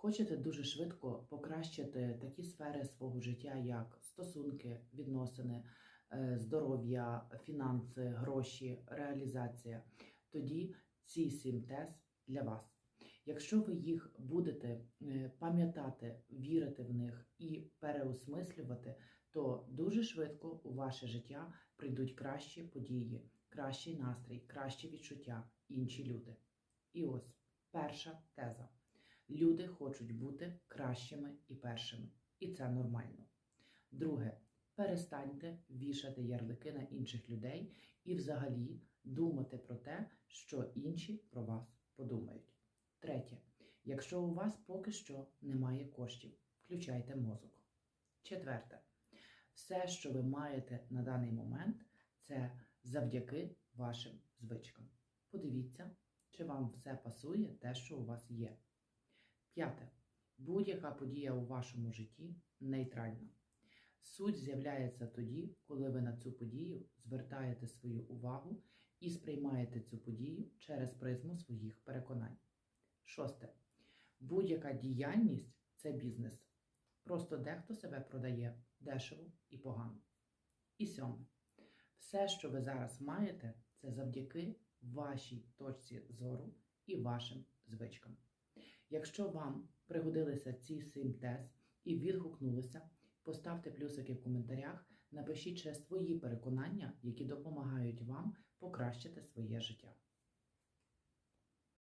Хочете дуже швидко покращити такі сфери свого життя, як стосунки, відносини, е, здоров'я, фінанси, гроші, реалізація, тоді ці сім тез для вас. Якщо ви їх будете е, пам'ятати, вірити в них і переосмислювати, то дуже швидко у ваше життя прийдуть кращі події, кращий настрій, кращі відчуття, інші люди. І ось перша теза. Люди хочуть бути кращими і першими, і це нормально. Друге, перестаньте вішати ярлики на інших людей і взагалі думати про те, що інші про вас подумають. Третє, якщо у вас поки що немає коштів, включайте мозок. Четверте, все, що ви маєте на даний момент, це завдяки вашим звичкам. Подивіться, чи вам все пасує те, що у вас є. П'яте. Будь-яка подія у вашому житті нейтральна. Суть з'являється тоді, коли ви на цю подію звертаєте свою увагу і сприймаєте цю подію через призму своїх переконань. Шосте. Будь-яка діяльність це бізнес. Просто дехто себе продає дешево і погано. І сьоме. Все, що ви зараз маєте, це завдяки вашій точці зору і вашим звичкам. Якщо вам пригодилися ці сім тез і відгукнулися, поставте плюсики в коментарях, напишіть ще свої переконання, які допомагають вам покращити своє життя.